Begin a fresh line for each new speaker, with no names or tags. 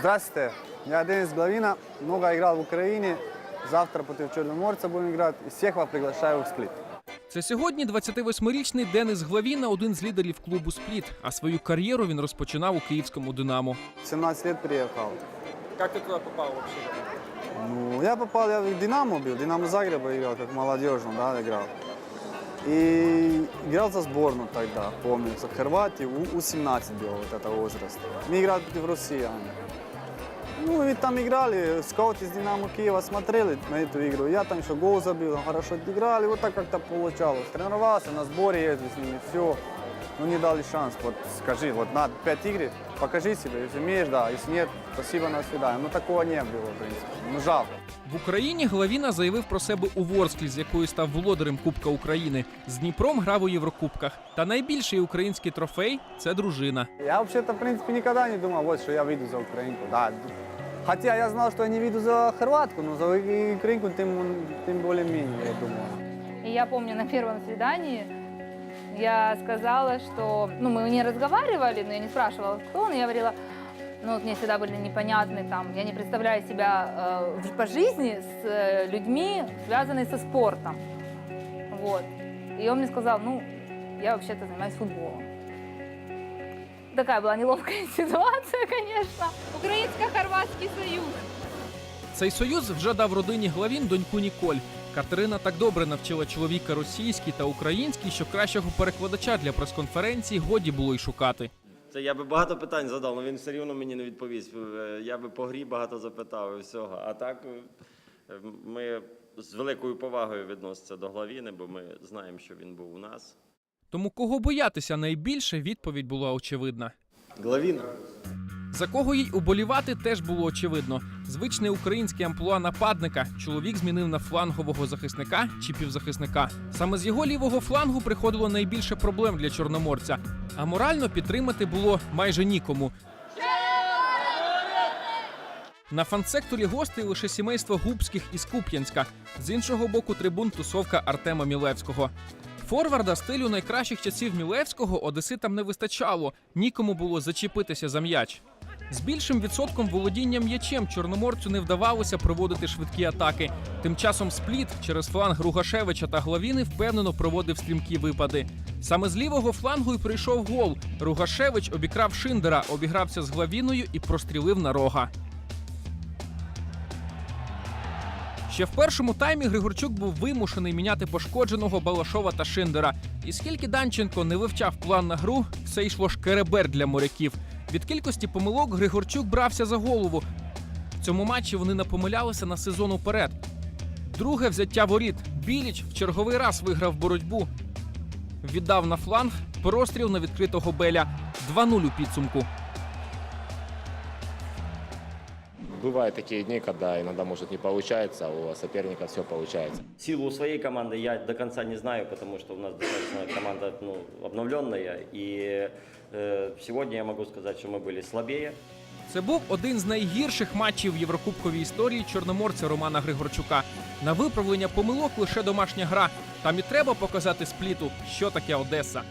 Здравствуйте, я Денис Главина, много играл в Украине. Завтра против Черноморца будем играть. И всех вас приглашаю в Сплит.
Це сьогодні 28-річний Денис Главіна, один з лідерів клубу Спліт. А свою кар'єру він розпочинав у київському Динамо.
17 лет приехал.
Как ты туда попал вообще?
Ну, я попал, я в Динамо был, Динамо Загреба играл, как молодежно, да, играл. И играл за сборную тогда, помню, за Хорватию, У- У-17 был вот этого возраста. Мы играли против россиян. Ну и там играли, скаут из Динамо Киева смотрели на эту игру. Я там еще гол забил, хорошо играли, вот так как-то получалось. Тренировался, на сборе ездил с ними, все. Ну не дали шанс, вот скажи, вот на 5 игр, покажи себя, если умеешь, да, если нет, спасибо, на свидание. Ну такого не было, в принципе, ну жалко.
В Україні Главіна заявив про себе у Ворсклі, з якою став володарем Кубка України. З Дніпром грав у Єврокубках. Та найбільший український трофей це дружина.
Я вообще-то, в принципе, никогда не думал, вот, что я выйду за украинку, да. Хотя я знал, что я не выйду за хорватку, но за украинку тем, тем более-менее, я думал.
И я помню на первом свидании я сказала, что, ну, мы не разговаривали, но я не спрашивала, кто он, я говорила, ну, вот мне всегда были непонятны там, я не представляю себя э, по жизни с э, людьми, связанными со спортом, вот. И он мне сказал, ну, я вообще-то занимаюсь футболом. Такая была неловкая ситуация, конечно.
Українсько-хорватський союз.
Цей союз вже дав родині Главін доньку Ніколь. Катерина так добре навчила чоловіка російській та українській, що кращого перекладача для прес-конференції годі було й шукати.
Це я би багато питань задав, але він все рівно мені не відповість. Е, Я би по грі багато запитав і всього. А так е, ми з великою повагою відносимося до Главіни, бо ми знаємо, що він був у нас.
Тому кого боятися найбільше, відповідь була очевидна.
Главін.
За кого їй уболівати теж було очевидно. Звичний український амплуа нападника чоловік змінив на флангового захисника чи півзахисника. Саме з його лівого флангу приходило найбільше проблем для чорноморця, а морально підтримати було майже нікому. На фан-секторі гостей лише сімейство Губських із Куп'янська. З іншого боку, трибун тусовка Артема Мілевського. Форварда стилю найкращих часів Мілевського одеситам не вистачало, нікому було зачепитися за м'яч. З більшим відсотком володіння м'ячем чорноморцю не вдавалося проводити швидкі атаки. Тим часом спліт через фланг Ругашевича та Главіни впевнено проводив стрімкі випади. Саме з лівого флангу й прийшов гол. Ругашевич обікрав Шиндера, обігрався з Главіною і прострілив на рога. Ще в першому таймі Григорчук був вимушений міняти пошкодженого Балашова та Шиндера. І скільки Данченко не вивчав план на гру, все йшло шкеребер для моряків. Від кількості помилок Григорчук брався за голову. В цьому матчі вони напомилялися на сезон уперед. Друге взяття воріт. Біліч в черговий раз виграв боротьбу. Віддав на фланг простріл на відкритого Беля. 2-0 у підсумку.
Бывают такие дни, когда иногда может не получается, а у соперника все получается.
Силу своей команды я до конца не знаю, потому что у нас достаточно команда ну, обновленная. И э, сегодня я могу сказать, что мы были слабее.
Це був один з найгірших матчів в єврокубковій історії чорноморця Романа Григорчука. На виправлення помилок лише домашня гра. Там і треба показати спліту, що таке Одеса.